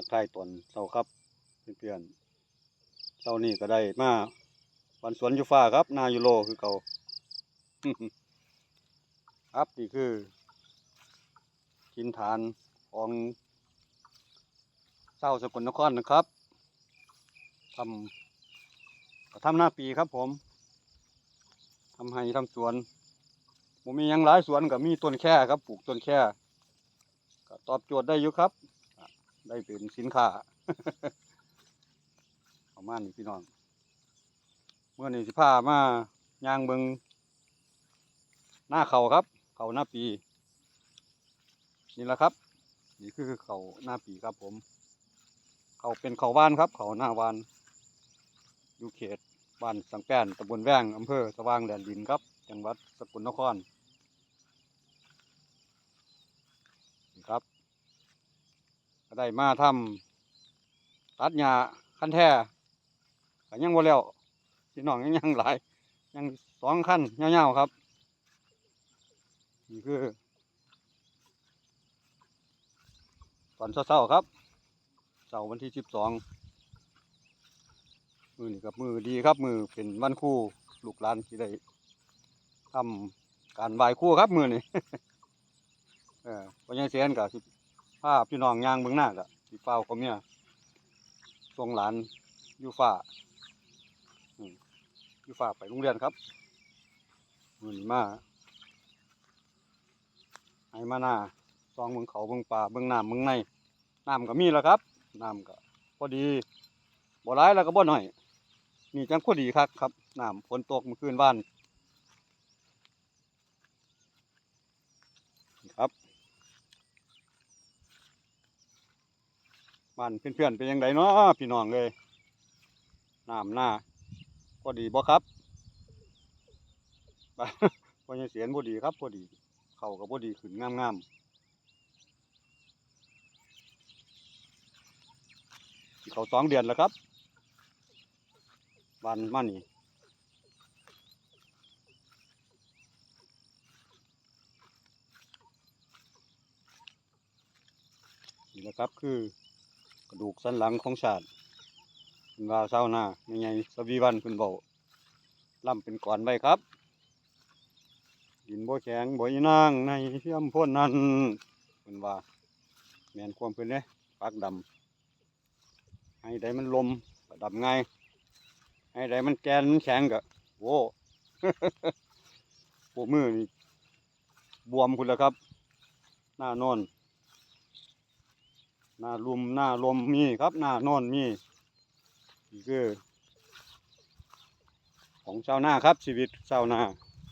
ทักทายตอนเช้าครับเพื่อนๆเช้านี้ก็ได้มาวันสวนยูฟ้าครับ นายูโรคือเก่าครับนี่คือกินฐานของเศร้าสกลนครนะครับทำก็ทำหน้าปีครับผมทำให้ทำสวนผมมียังหลายสวนก็มีต้นแค่ครับ ปลูกต้นแค่ก็ตอบโจทย์ได้อยู่ครับ ได้เป็นสินค้าประมาณนี้พี่น้องเมื่อนี้สิพามาย่างเบิงหน้าเขาครับ เขาหน้าปี นี่แหละครับ นี่คือเขาหน้าปีครับผม เขาเป็นเขาวานครับ เขาหน้าวานอยู่เขตบ้านสังแป้นตำบลแว้งอำเภอสว่างแดนดินครับ จังหวัดสกลนครนี่ครับ ก็ได้มาทำตัดหญ้าขั้นแท้ก็ยังบ่แล้วพี่น้องยังยังหลาย ยังสองขั้นยาๆครับนี่คือตอนเช้าๆครับเสาร์วันที่สิบสองมือนี่กับมือดีครับ มือเป็นวันคู่ลูกหลานที่ได้ทำการไหว้คู่ครับมือนี่เออพอยังเสียนกับ ภาพพี่น้องยางเบื้องหน้ากับสิเฝ้าเขาเมียส่งหลานอยู่ฝ่าอยู่ฝ่าไปโรงเรียนครับมือนี่มาให้มาหน้าซองเบื้องเขาเบื้องป่าเบื้องน้ำเบื้องในน้ำก็มีแล้วครับน้ำก็พอดีบ่ร้ายแล้วก็บ่หน่อยนี่จังพอดีครับครับน้ำฝนตกเมื่อคืนบ้านครับ บ้านเพื่อนๆเป็นยังไงเนาะพี่น้องเลยน้ำหน้าพอดีบ่ครับพอยังเสียนพอดีครับพอดี เข่าก็พอดีขึ้นงามๆเขาสองเดือนแล้วครับวันมานี่นี่แหละครับคือ กระดูกสันหลังของชาติเป็นว่าเศร้าหน้าไม่ไงสวีวันคุณบอกล่ำเป็นก่อนไว้ครับ ดินบ่แข็งบ่ยนางในเทียมพ่นนั้นเป็นว่าแมนความเพิ่นเนี่ยปากดำให้ได้มันลมก็ดับง่ายให้ได้มันแกนมันแข็งก็โว้ปวมือนี่บวมคุณล้วครับ หน้านอน หน้าลุมหน้าลมมีครับหน้านอนมีนี่คือของชาวนาครับชีวิตชาวนา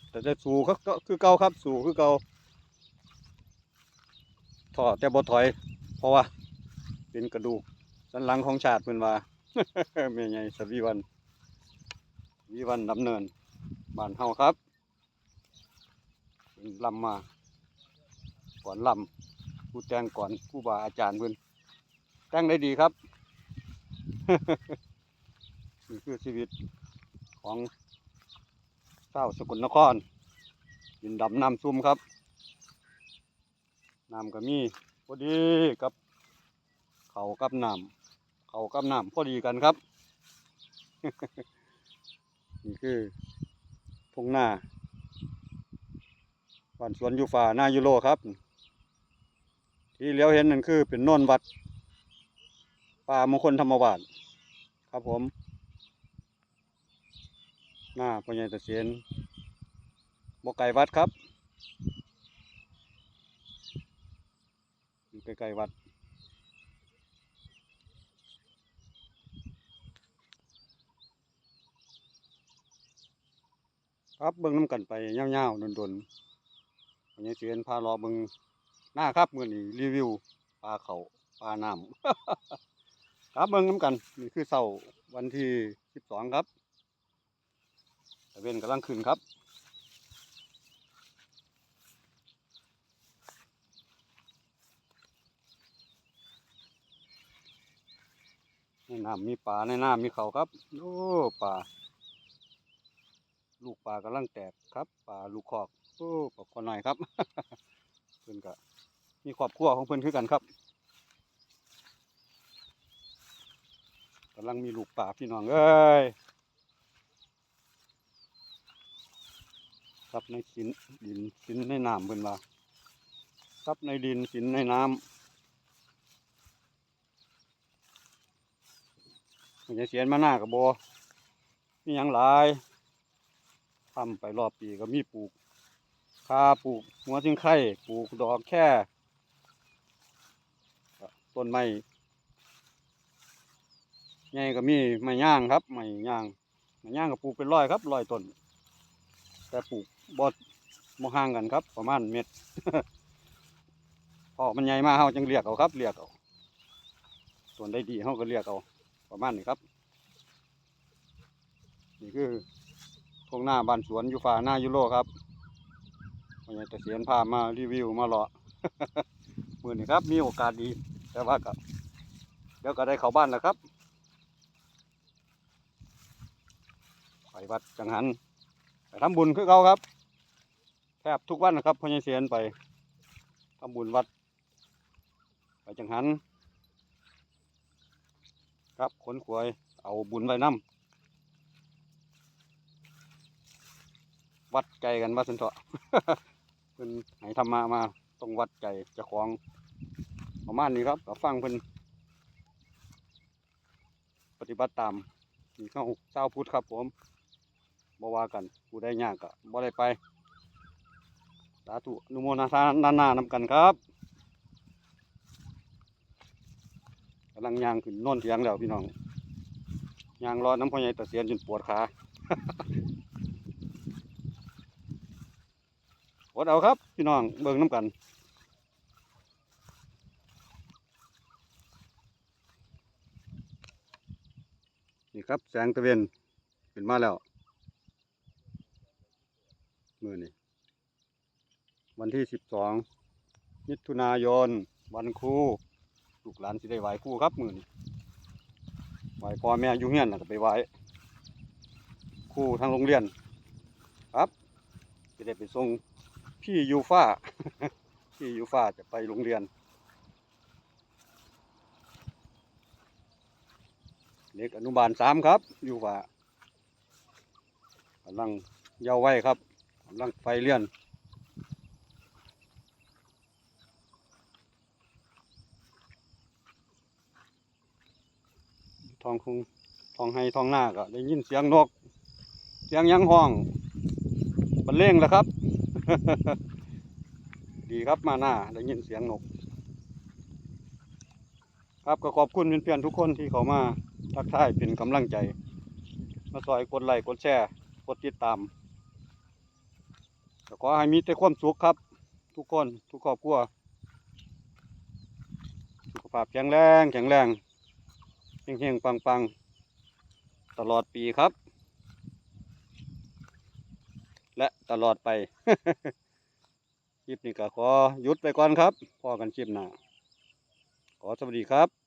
แต่จะสู่ก็ก็คือเก่าครับสู่คือเก่าถอดแต่บ่ถอย เพราะว่า เป็นกระดูกสันหลังของชาติเพิ่นว่าแม่ใหญ่สวีวันวีวันดำเนินบ้านเฮาครับเพิ่นลำมาก่อนลำผู้แตงก่อนผู้บาอาจารย์เพิ่น ต่งได้ดีครับนี่คือชีวิตของเจ้าสกลนครดินดำน้ำซุ่มครับน้ำก็มีพอดีกับ เขากับน้ำเขากับน้ำพอดีกันครับ นี่คือพงหน้าบ้านสวนยูฟาหน้ายูโรครับ ที่เลี้ยวเห็นนั่นคือเป็นโนนวัด ป่ามงคลธรรมวาสครับผม หน้าพ่อใหญ่ตะเสียนบกไก่วัดครับอยู่ใกล้ๆวัดครับเบิ่งน้ำกันไปเงาๆดนๆวันนี้เสียนพารอเบิ่งหน้าครับมื้อนี้รีวิวปลาเขาปลาน้ำ ครับเบิ่งน้ำกันนี่คือเสาร์วันที่สิบสองครับตะเวนกำลังขึ้นครับในน้ำมีปลาในน้ำมีเขาครับโอ้ปลาลูกปลากำลังแตกครับปลาลูกคอกโอ้ปลาคนหน่อยครับ เพื่อนก็มีครอบครัวของเพื่อนคือกันครับำลังมีลูกป่าพี่น้องเอ้ยซับในสินดินสินในน้ำเพิ่นว่าซับในดินสินในน้ำมันจะเสียนมาหน้ากับโบมีหยังหลายทำไปรอบปีก็มีปลูกคาปลูกหัวจิงไข่ปลูกดอกแค่ต้นไม้ ใหญ่ก็มีไม้ย่างครับไม้ย่างไม้ย่างก็ปลูกเป็นร้อยครับร้อยต้นแต่ปลูกบดบ่ห่างกันครับ ประมาณเม็ดพอมันใหญ่มากเฮาจังเรียกเอาครับเรียกเอาส่วนได้ดีเฮาก็เรียกเอาประมาณนี้ครับ นี่คือทงหน้าบ้านสวนยู่ฝ่าหน้ายุโรครับพอใหญ่ตะเสียนพามารีวิวมาเลาะมื้อนี้ครับมีโอกาสดีแต่ว่าก็เดี๋ยวก็ได้เข้าบ้านแล้วครับ ไป วัดจังหันไปทำบุญคือเขาครับแทบทุกวันนะครับพญเสียนไปทำบุญวัด ไปจังหัน ครับขนขวย เอาบุญไว้นํวัดใจกันว่าสันเถาะเพิ่นให้ธรรมะมาต้องวัดใจเจ้าของประมาณนี้ครับก็ฟังเพิ่นปฏิบัติตามนี่เข้าเจ้าพุทธครับผม บ่ว่ากันผู้ได้ยากก็บ่ได้ไปสาธุนุโมนานานานํกันครับกำลังย่างขึ้นน่นเทียงแล้วพี่น้องย่างรอน้ำพ่อใหญ่ตะเสียนจนปวดขาอดเอาครับ พี่น้องเบิ่งน้ำกันนี่ครับแสงตะเวนขึ้นมาแล้วมือนี่ วันที่สิบสองมิถุนายน วันครูลูกหลานสิได้ไหวครูครับมือนี่ไหวพ่อแม่อยู่เฮียนะก็ไปไหวครูทางโรงเรียน ครับจะได้ไปส่งพี่ยูฟ้าพี่ยูฟ้าจะไปโรงเรียนเด็กอนุบาลสามครับ อยู่ว่ากำลังเยาว์ไว้ครับกำลังไฟเลื่อน ท องคงทองให้ทองหน้าก็ได้ยินเสียงนก เสียงยังห้องบรรเลงแล้วครับ ดีครับมาหน้าได้ยินเสียงนก ครับก็ขอบคุณเพื่อนๆทุกคนที่เขามาทักทายเป็นกำลังใจ มาซอยกดไลค์กดแชร์กดติดตามขอให้มีแต่ความสุขครับ ทุกคนทุกครอบครัวสุขภาพแข็งแรงแข็งแรง เฮงๆ ปังๆ ตลอดปีครับ และตลอดไป คลิปนี้ก็ขอหยุดไปก่อนครับพอกันคลิปหน้า ขอสวัสดีครับ